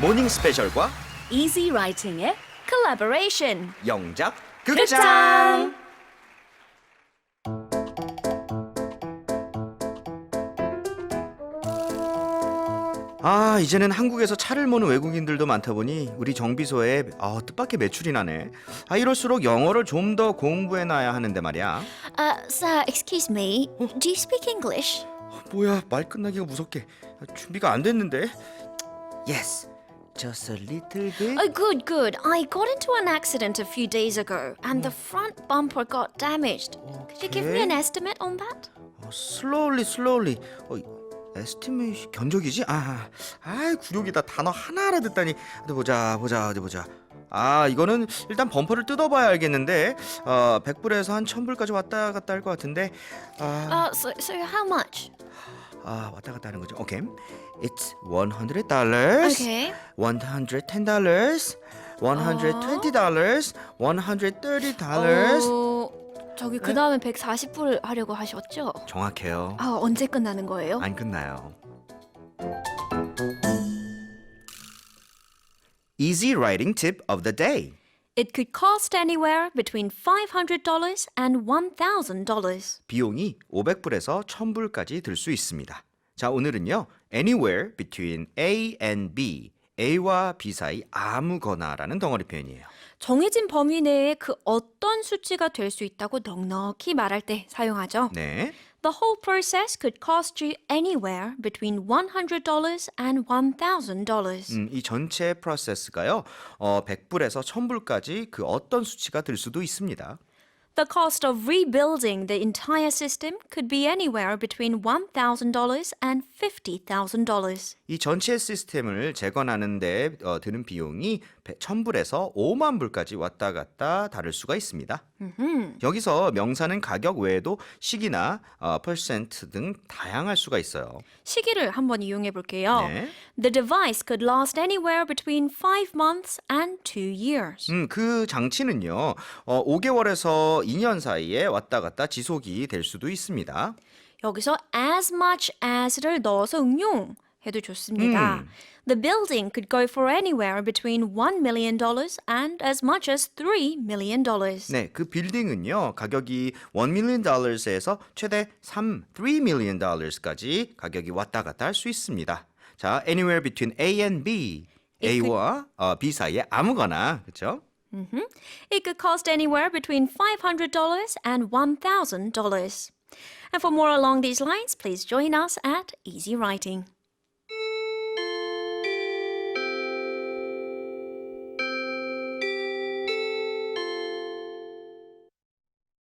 모닝 스페셜과 Easy Writing의 collaboration. 영작 극장! 극장. 아 이제는 한국에서 차를 모는 외국인들도 많다 보니 우리 정비소에 아, 뜻밖의 매출이 나네. 아 이럴수록 영어를 좀 더 공부해놔야 하는데 말이야. Uh, sir, excuse me. Do you speak English? 뭐야 말 끝나기가 무섭게 아, 준비가 안 됐는데. Yes, just a little bit. Oh, good, good. I got into an accident a few days ago, and the front bumper got damaged. Could you give me an estimate on that? 어, slowly, slowly. 어, 에스티메이션 견적이지? 아, 아, 구력이다. 단어 하나 알아듣다니. 어디 보자, 보자, 어디 보자. 아, 이거는 일단 범퍼를 뜯어봐야 알겠는데, 어, 100불에서 한 1000불까지 왔다 갔다 할 것 같은데, 아, Uh, so, so how much? 아, 왔다 갔다 하는 거죠. 오케이. It's 100 dollars. Okay. 110 dollars. 120 dollars. 130 dollars. 어, 저기 그 다음에 140불 하려고 하셨죠? 정확해요. 아, 언제 끝나는 거예요? 안 끝나요. Easy writing tip of the day. It could cost anywhere between $500 and $1,000. 비용이 500불에서 1000불까지 들 수 있습니다. 자, 오늘은요. anywhere between A and B. A와 B 사이 아무거나라는 덩어리 표현이에요. 정해진 범위 내에 그 어떤 수치가 될 수 있다고 넉넉히 말할 때 사용하죠. 네. The whole process could cost you anywhere between $100 and $1,000. 음, 이 전체 프로세스가요. 어, 100불에서 1000불까지 그 어떤 수치가 들 수도 있습니다. The cost of rebuilding the entire system could be anywhere between $1,000 and $50,000. 이 전체 시스템을 재건하는데 어, 드는 비용이 1000불에서 5만 불까지 왔다 갔다 다를 수가 있습니다. 여기서 명사는 가격 외에도 시기나 어, 퍼센트 등 다양할 수가 있어요. 시기를 한번 이용해 볼게요. 네. The device could last anywhere between 5 months and 2 years. 음, 그 장치는요, 어, 5개월에서 2년 사이에 왔다 갔다 지속이 될 수도 있습니다. 여기서 as much as를 넣어서 응용해도 좋습니다. The building could go for anywhere between $1 million and as much as $3 million. 네, 그 빌딩은요, 가격이 1 million dollars에서 최대 3, 3 million dollars까지 가격이 왔다 갔다 할 수 있습니다. 자, anywhere between A and B. A와 어, B 사이에 아무거나, 그렇죠? Mm-hmm. It could cost anywhere between $500 and $1,000. And for more along these lines, please join us at Easy Writing.